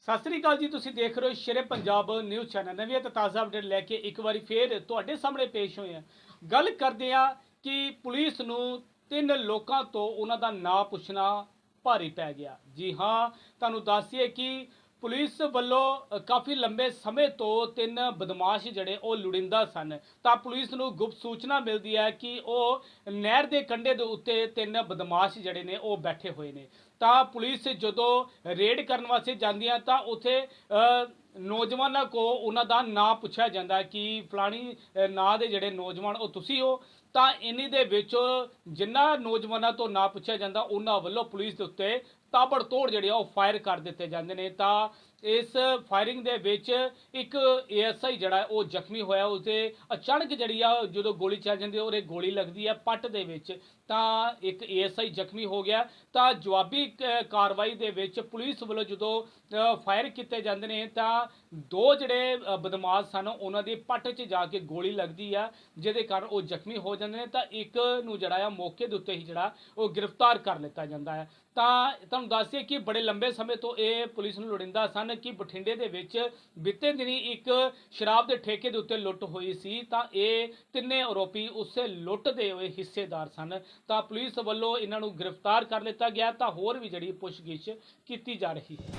ਸਤਿ ਸ੍ਰੀ ਅਕਾਲ ਜੀ, ਤੁਸੀਂ ਦੇਖ ਰਹੇ ਹੋ ਸ਼ੇਰੇ ਪੰਜਾਬ ਨਿਊਜ਼ ਚੈਨਲ। ਨਵੀਂ ਤੇ ਤਾਜ਼ਾ ਅਪਡੇਟ ਲੈ ਕੇ ਇੱਕ ਵਾਰੀ ਫੇਰ ਤੁਹਾਡੇ ਸਾਹਮਣੇ ਪੇਸ਼ ਹੋਏ ਹਾਂ। ਗੱਲ ਕਰਦੇ ਆ ਕਿ ਪੁਲਿਸ ਨੂੰ ਤਿੰਨ ਲੋਕਾਂ ਤੋਂ ਉਹਨਾਂ ਦਾ ਨਾਂ ਪੁੱਛਣਾ ਭਾਰੀ ਪੈ ਗਿਆ। ਜੀ ਹਾਂ, ਤੁਹਾਨੂੰ ਦੱਸੀਏ ਕਿ ਪੁਲਿਸ ਵੱਲੋਂ ਕਾਫੀ ਲੰਬੇ ਸਮੇਂ ਤੋਂ ਤਿੰਨ ਬਦਮਾਸ਼ ਜਿਹੜੇ ਉਹ ਲੁੜਿੰਦਾ ਸਨ। ਤਾਂ ਪੁਲਿਸ ਨੂੰ ਗੁਪਤ ਸੂਚਨਾ ਮਿਲਦੀ ਹੈ ਕਿ ਉਹ ਨਹਿਰ ਦੇ ਕੰਢੇ ਦੇ ਉੱਤੇ ਤਿੰਨ ਬਦਮਾਸ਼ ਜਿਹੜੇ ਨੇ ਉਹ ਬੈਠੇ ਹੋਏ ਨੇ। ਤਾਂ ਪੁਲਿਸ ਜਦੋਂ ਰੇਡ ਕਰਨ ਵਾਸਤੇ ਜਾਂਦੀ ਹੈ ਤਾਂ ਉੱਥੇ ਨੌਜਵਾਨਾਂ ਕੋ ਉਹਨਾਂ ਦਾ ਨਾਂ ਪੁੱਛਿਆ ਜਾਂਦਾ ਕਿ ਫਲਾਣੀ ਨਾਂ ਦੇ ਜਿਹੜੇ ਨੌਜਵਾਨ ਉਹ ਤੁਸੀਂ ਹੋ? ਤਾਂ ਇੰਨੀ ਦੇ ਵਿੱਚ ਜਿੰਨਾ ਨੌਜਵਾਨਾਂ ਤੋਂ ਨਾਂ ਪੁੱਛਿਆ ਜਾਂਦਾ, ਉਹਨਾਂ ਵੱਲੋਂ ਪੁਲਿਸ ਦੇ ਉੱਤੇ ਤਾਬੜਤੋੜ ਜਿਹੜੇ ਆ ਉਹ ਫਾਇਰ ਕਰ ਦਿੱਤੇ ਜਾਂਦੇ ਨੇ। ਤਾਂ ਇਸ ਫਾਇਰਿੰਗ ਦੇ ਵਿੱਚ ਇੱਕ ਏਐਸਆਈ ਜਿਹੜਾ ਉਹ ਜ਼ਖਮੀ ਹੋਇਆ। ਉਸਦੇ ਅਚਾਨਕ ਜਿਹੜੀ ਆ, ਜਦੋਂ ਗੋਲੀ ਚੱਲ ਜਾਂਦੀ ਹੈ ਉਹਦੇ ਗੋਲੀ ਲੱਗਦੀ ਹੈ ਪੱਟ ਦੇ ਵਿੱਚ। ਤਾਂ ਇੱਕ ਏਐਸਆਈ ਜ਼ਖਮੀ ਹੋ ਗਿਆ। ਤਾਂ ਜਵਾਬੀ ਕ- ਕਾਰਵਾਈ ਦੇ ਵਿੱਚ ਪੁਲਿਸ ਵੱਲੋਂ ਜਦੋਂ ਫਾਇਰ ਕੀਤੇ ਜਾਂਦੇ ਨੇ, ਤਾਂ ਦੋ ਜਿਹੜੇ ਬਦਮਾਸ਼ ਸਨ, ਉਹਨਾਂ ਦੀ ਪੱਟ 'ਚ ਜਾ ਕੇ ਗੋਲੀ ਲੱਗਦੀ ਆ, ਜਿਹਦੇ ਕਾਰਨ ਉਹ ਜ਼ਖਮੀ ਹੋ ਜਾਂਦੇ ਨੇ। ਤਾਂ ਇੱਕ ਨੂੰ ਜਿਹੜਾ ਆ, ਮੌਕੇ ਦੇ ਉੱਤੇ ਹੀ ਜਿਹੜਾ, ਉਹ ਗ੍ਰਿਫਤਾਰ ਕਰ ਲਿੱਤਾ ਜਾਂਦਾ ਹੈ ਤਾਂ ਤੁਹਾਨੂੰ ਦੱਸਿਏ ਕਿ ਬੜੇ ਲੰਬੇ ਸਮੇਂ ਤੋਂ ਇਹ ਪੁਲਿਸ ਨੂੰ ਲੋੜਿੰਦਾ ਸਨ ਕਿ ਬਠਿੰਡੇ ਦੇ ਵਿੱਚ ਬੀਤੇ ਦਿਨੀ ਇੱਕ ਸ਼ਰਾਬ ਦੇ ਠੇਕੇ ਦੇ ਉੱਤੇ ਲੁੱਟ ਹੋਈ ਸੀ। ਤਾਂ ਇਹ ਤਿੰਨੇ ਆਰੋਪੀ ਉਸੇ ਲੁੱਟ ਦੇ ਹੋਏ ਹਿੱਸੇਦਾਰ ਸਨ। ਤਾਂ ਪੁਲਿਸ ਵੱਲੋਂ ਇਹਨਾਂ ਨੂੰ ਗ੍ਰਿਫਤਾਰ ਕਰ ਲਿੱਤਾ ਗਿਆ। ਤਾਂ ਹੋਰ ਵੀ ਜਿਹੜੀ ਪੁੱਛਗਿੱਛ ਕੀਤੀ ਜਾ ਰਹੀ ਹੈ।